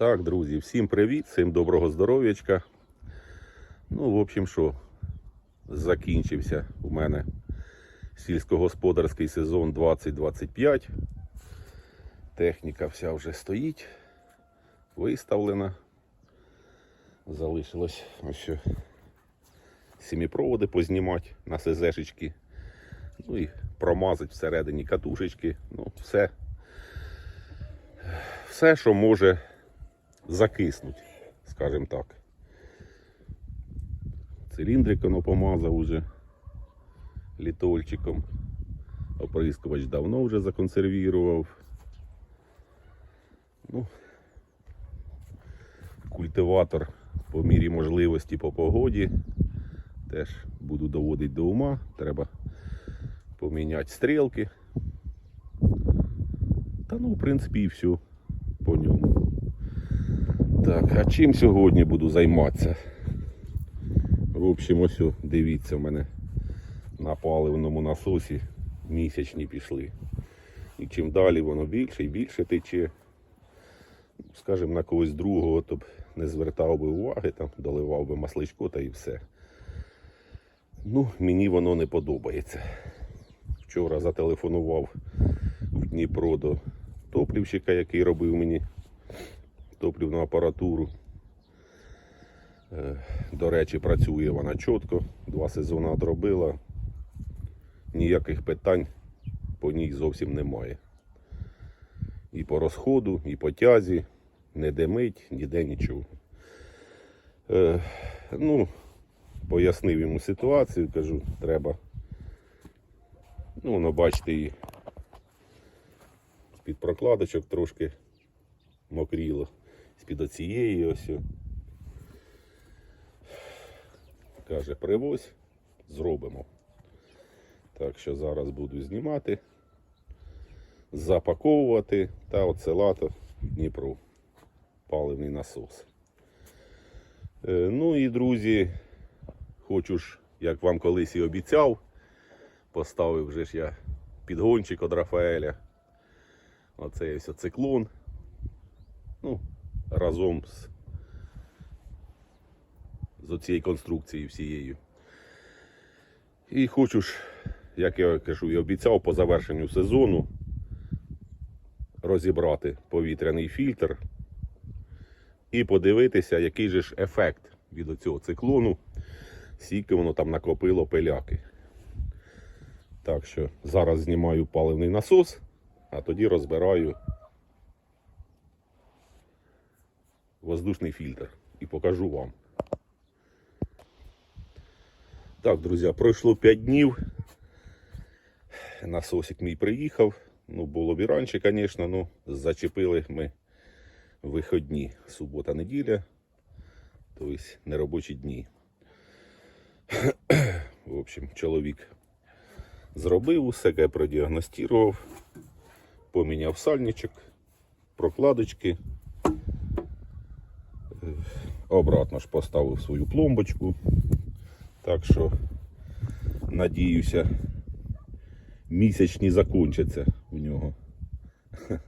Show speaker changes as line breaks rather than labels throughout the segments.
Так, друзі, всім привіт, всім доброго здоров'ячка. Ну, в общем, що, закінчився у мене сільськогосподарський сезон 2025. Техніка вся вже стоїть, виставлена. Залишилось ось що сіміпроводи познімати на СЗшечки. Ну і промазати всередині катушечки. Ну, все. Все, що може закиснуть, скажімо так. Циліндрик воно помазав уже літольчиком. Оприскувач давно вже законсервірував. Ну, культиватор по мірі можливості по погоді. Теж буду доводити до ума. Треба поміняти стрілки. Та ну, в принципі, і все по ньому. Так, а чим сьогодні буду займатися? В общем, ось, дивіться, в мене на паливному насосі місячні пішли. І чим далі воно більше і більше тече. Скажімо, на когось другого, то б не звертав би уваги, там, доливав би масличко та і все. Ну, мені воно не подобається. Вчора зателефонував в Дніпро до топлівщика, який робив мені топлівну апаратуру. Е, До речі, працює вона чітко. Два сезони одробила. Ніяких питань по ній зовсім немає. І по розходу, і по тязі, не димить, ніде нічого. Е, ну, пояснив йому ситуацію, кажу, треба. Ну, воно бачите, і з-під прокладочок трошки мокріло. З-під оцієї ось. Каже, привозь, зробимо. Так що зараз буду знімати, запаковувати та оцелати в Дніпро. Паливний насос. Е, ну і друзі, хочу ж, як вам колись і обіцяв, поставив вже ж я підгончик від Рафаеля. Оцей ось циклон. Ну, разом з, з оцією конструкцією всією. І хочу ж, як я кажу і обіцяв, по завершенню сезону розібрати повітряний фільтр і подивитися, який же ж ефект від оцього циклону, скільки воно там накопило пиляки. Так що зараз знімаю паливний насос, а тоді розбираю воздушний фільтр і покажу вам. Так, друзі, пройшло 5 днів. Насосик мій приїхав. Ну, було б і раніше, звісно, ну, зачепили ми виходні. Субота, неділя, тобто неробочі дні. В общем, чоловік зробив усе, я продіагностував, поміняв сальничок, прокладочки. Обратно ж поставив свою пломбочку. Так що, надіюся, місячні закінчаться у нього.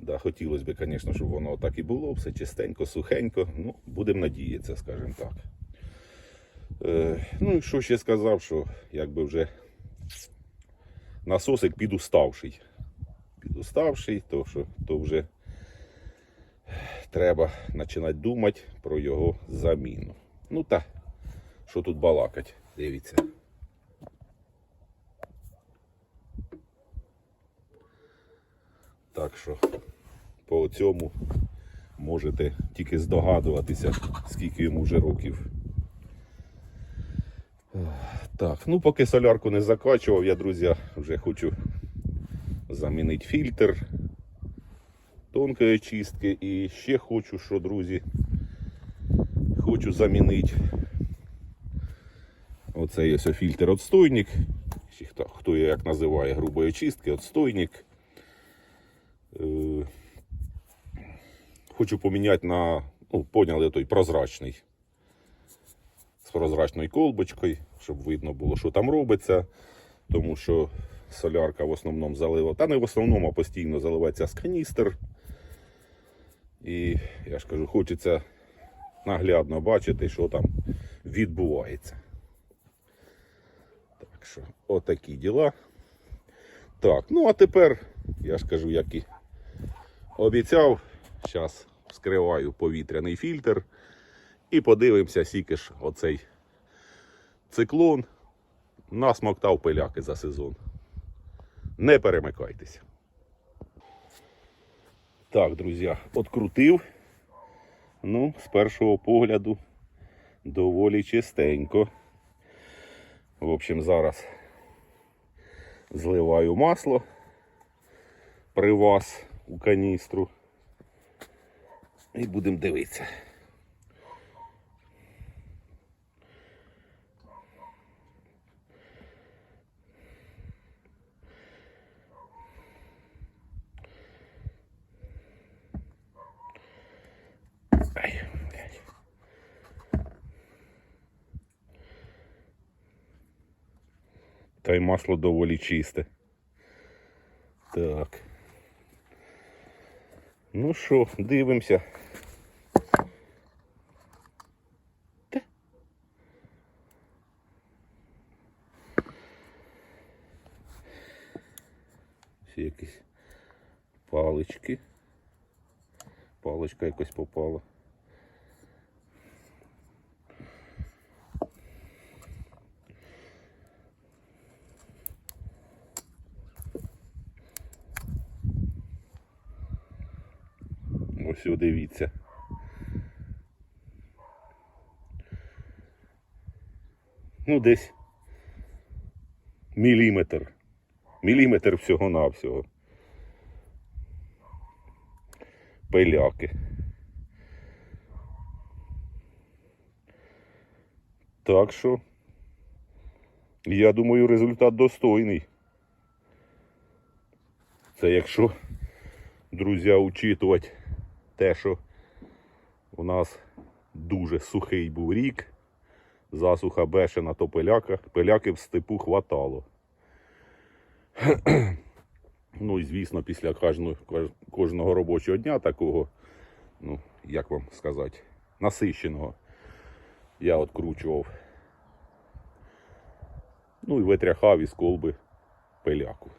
Да, хотілося б, звісно, щоб воно так і було, все чистенько, сухенько. Ну, будемо надіятися, скажімо так. Е, ну і що ще сказав, що якби вже насосик підуставший. Підуставший, то що то вже треба починати думати про його заміну. Ну та, що тут балакать, дивіться. Так що по цьому можете тільки здогадуватися, скільки йому вже років. Так, ну поки солярку не закачував, я, друзі, вже хочу замінити фільтр тонкої очистки. І ще хочу, що, друзі, хочу замінити оцей ось фільтр отстойник. Чи Хто, хто як називає грубої очистки, отстойник. Е, хочу поміняти на, ну, поняли, той прозрачний. З прозрачною колбочкою, щоб видно було, що там робиться. Тому що солярка в основному залива, та не в основному, а постійно заливається з каністр. І я ж кажу, хочеться наглядно бачити, що там відбувається. Так що, отакі діла. Так, ну а тепер, я ж кажу, як і обіцяв, зараз вскриваю повітряний фільтр і подивимося, скільки ж оцей циклон насмоктав пиляки за сезон. Не перемикайтеся. Так, друзі, открутив. Ну, з першого погляду доволі чистенько. В общем, зараз зливаю масло при вас у каністру. І будемо дивитися. Та й масло доволі чисте. Так. Ну що, дивимося. Всі якісь палички. Паличка якось попала. Ось дивіться. Ну, десь міліметр. Міліметр всього-навсього. Пиляки. Так що, я думаю, результат достойний. Це якщо, друзі, учитувати те, що у нас дуже сухий був рік, засуха бешена, то пиляка, пиляки в степу хватало. ну і звісно, після кожного, кожного робочого дня такого, ну, як вам сказати, насищеного, я откручував. Ну і витряхав із колби пиляку.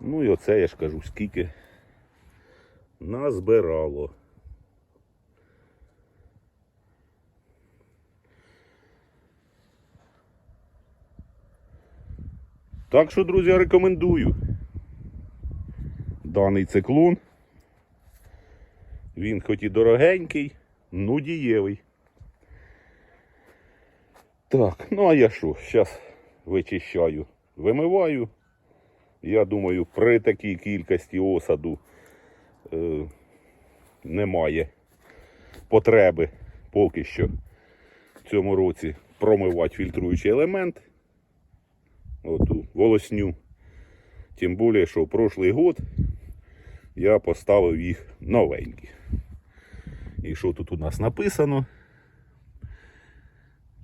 Ну і оце я ж кажу, скільки назбирало. Так що, друзі, рекомендую даний циклон. Він хоч і дорогенький, ну дієвий. Так, ну а я що, зараз вичищаю, вимиваю. Я думаю, при такій кількості осаду е, немає потреби поки що в цьому році промивати фільтруючий елемент. Оту волосню. Тим більше, що в прошлий год я поставив їх новенькі. І що тут у нас написано?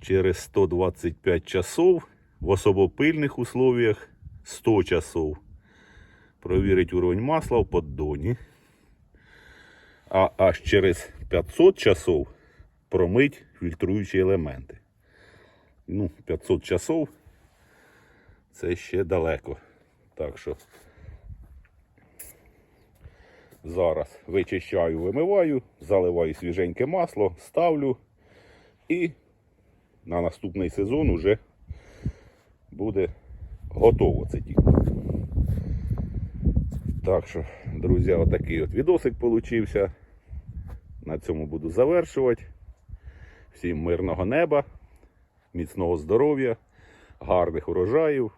Через 125 часов в особопильних условиях 100 часов провірить уровень масла в поддоні. А аж через 500 часов промить фільтруючі елементи. Ну, 500 часов це ще далеко. Так що зараз вичищаю, вимиваю, заливаю свіженьке масло, ставлю і на наступний сезон уже буде готово це тільки. Так що, друзі, отакий от відосик получився. На цьому буду завершувати. Всім мирного неба, міцного здоров'я, гарних урожаїв,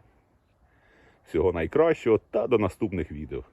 всього найкращого та до наступних відео.